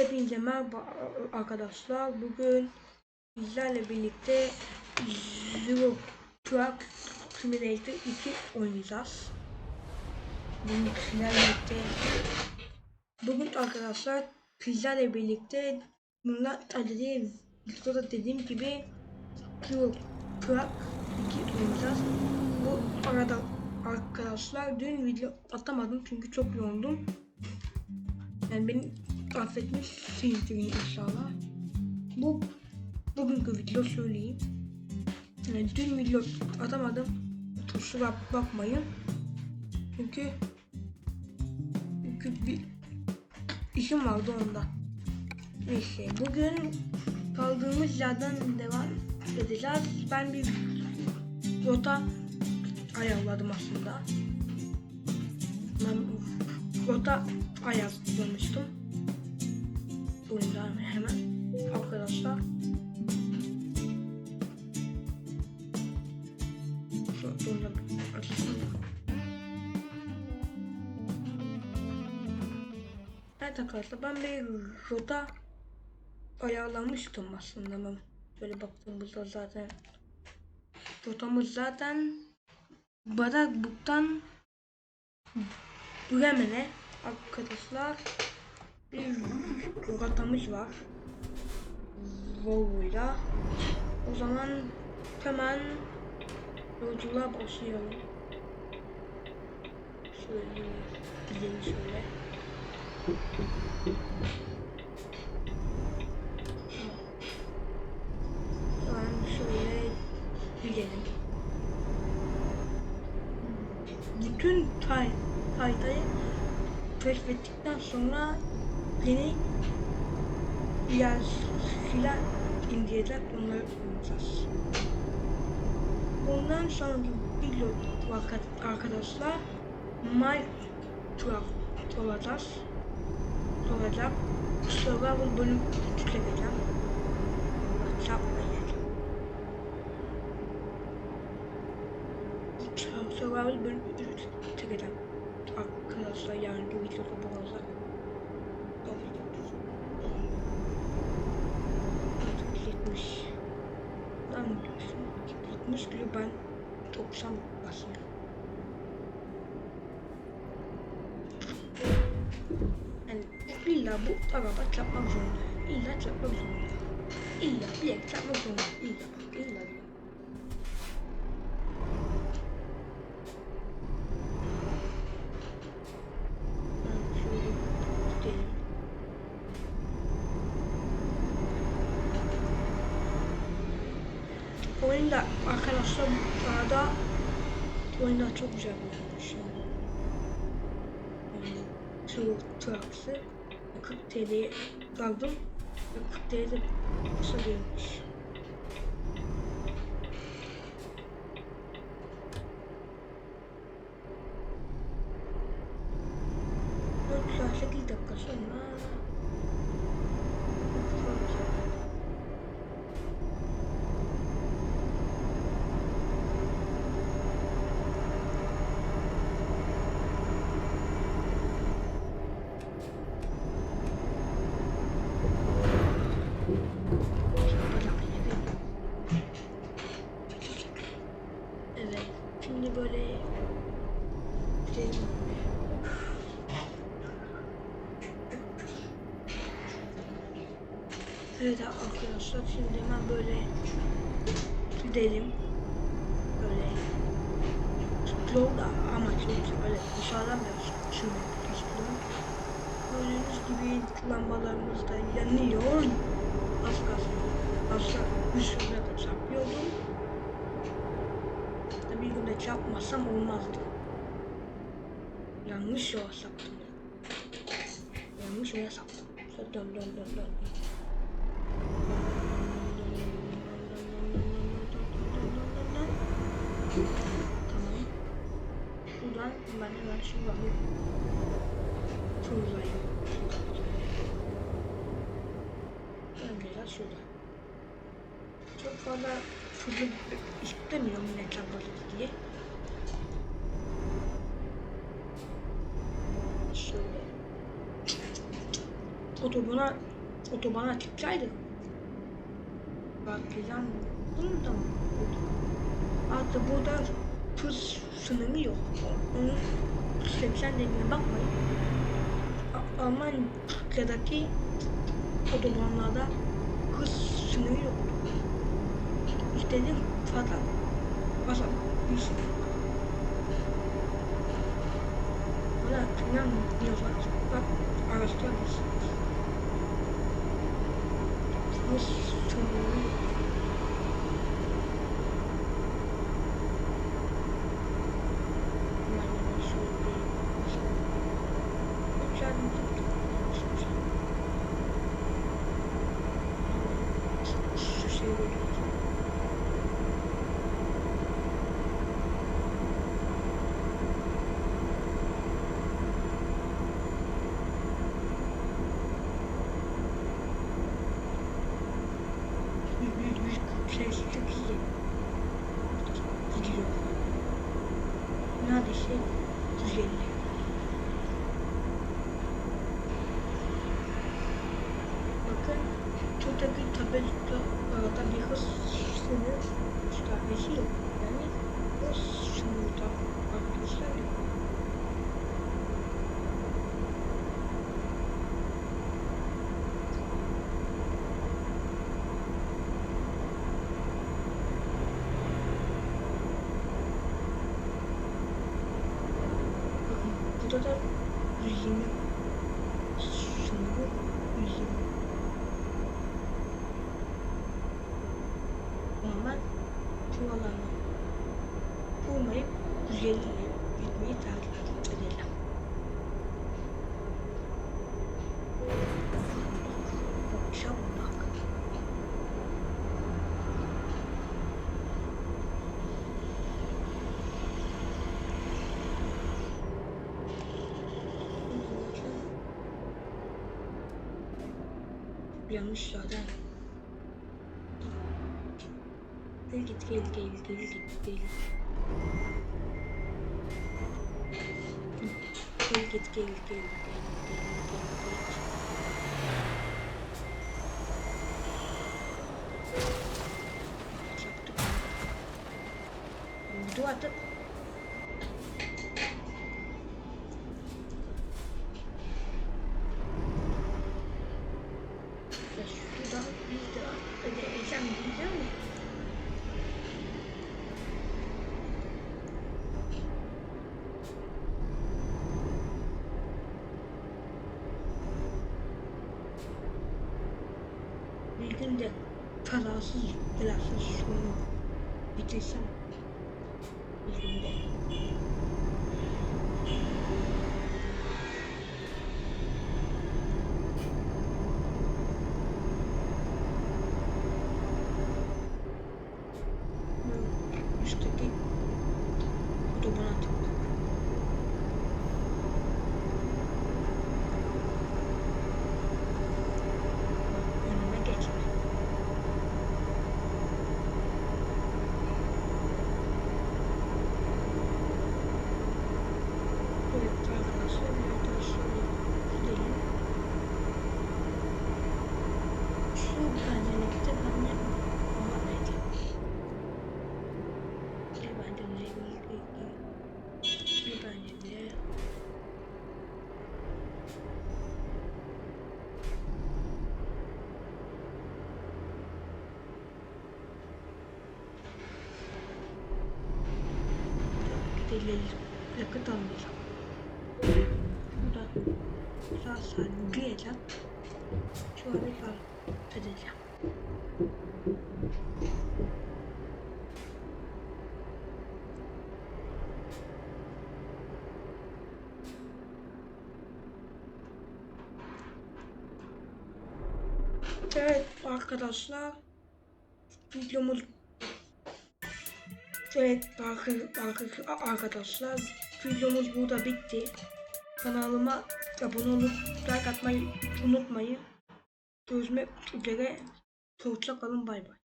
Hepinize merhaba arkadaşlar. Bugün bizlerle birlikte Zero Truck Simulator 2 oynayacağız. Bugün birlikte Bugün arkadaşlar sizlerle birlikte bunlar adedi videoda dediğim gibi Zero Truck 2 oynayacağız. Bu arada arkadaşlar dün video atamadım çünkü çok yoğundum. Yani beni affetmişsinizdir inşallah. Bu bugünkü video söyleyeyim. Yani dün video atamadım. Kusura bakmayın. Çünkü çünkü bir işim vardı onda. Neyse bugün kaldığımız yerden devam edeceğiz. Ben bir rota ayarladım aslında. Ben rota ayarlamıştım. Oyundan hemen arkadaşlar. Evet arkadaşlar ben bir rota ayarlamıştım aslında ben. Böyle baktığımızda zaten rotamız zaten Barakbuk'tan Bremen'e arkadaşlar bir rotamız var. Volvo'yla. O zaman hemen yolculuğa başlayalım. Şöyle gidelim şöyle. Tamam şöyle gidelim. Bütün tay haritayı keşfettikten sonra yeni yerler indireceğiz, onları kullanacağız. Bundan sonraki video arkadaşlar Minecraft olacağız. Olacak. Survival bölüm çekeceğim. Çarpmayın. Survival bölüm çekeceğim. Arkadaşlar yani bu videoda bu olacak. 70. Lan 70 kilo ben 90 basıyorum. Yani illa bu araba çarpmak zorunda. İlla çarpmak zorunda. İlla bilek çarpmak zorunda. İlla. İlla. Ben şöyle gidelim. Oyunda arkadaşlar arada oyunda çok güzel olmuş. Yani True Trucks'ı 40 TL'ye aldım ve 40 TL'de kısa değilmiş. Dört saat 8 dakika sonra Evet. Şimdi böyle gidelim. Evet arkadaşlar şimdi hemen böyle gidelim. Böyle yolda ama çok güzel böyle dışarıdan biraz şöyle istiyorum. Gördüğünüz gibi lambalarımız da yanıyor. Az kalsın. Asla bir süre de çarpıyordum. Bir günde çarpmasam olmazdı. Yanlış yola saptım. Yanlış yola saptım. Dön dön dön dön. Tamam. Şuradan ben hemen şuradan Şuradayım. Önceler şurada. Çok fazla şurada istemiyorum ne çabalı diye. Şöyle. Otobana otobana çıksaydık. Patlıcan bunu da mı? Artık burada hız sınırı yok. Onun 80 dediğine bakmayın. A- Almanya'daki otobanlarda hız sınırı yok. İstediğin fazla fazla bir şey. Bana inanmıyorsanız bak araştırabilirsiniz. Hız sınırı yok. Yani şöyle bir şey. Güzel bir Şu şey böyle. Şey, çok iyi. Gidiyor. Neredeyse 150. Bakın şuradaki tabelada bir hız sınırı göstergesi yok. Yani hız sınırı arkadaşlar yok. Bakın burada da 120 sınırı 120. Normal çuvallarına vurmayıp 150'ye gitmeyi tercih edelim. Bak çabuk bak. Yanlış zaten. Gel git gel gel gel git gel. Gel git gel gel gel gel gel gel. Çarptık. Dur artık. Bir gün de kazasız belasız şunu bitirsem bir günde. Bu Üstteki otobana tıklık. Önüme geçme. Evet arkadaşlar bir daha şöyle gidelim. Şu pencerekte ben ne Aha neydi? Bir pencereye bir bir bir pencereye gidelim. Yakıt almayacağım. Burada sağ salim gireceğim. Şöyle fark edeceğim. Evet arkadaşlar videomuz Evet arka- arka- arkadaşlar videomuz burada bitti. Kanalıma abone olup like atmayı unutmayın. Görüşmek üzere. Hoşça kalın bay bay.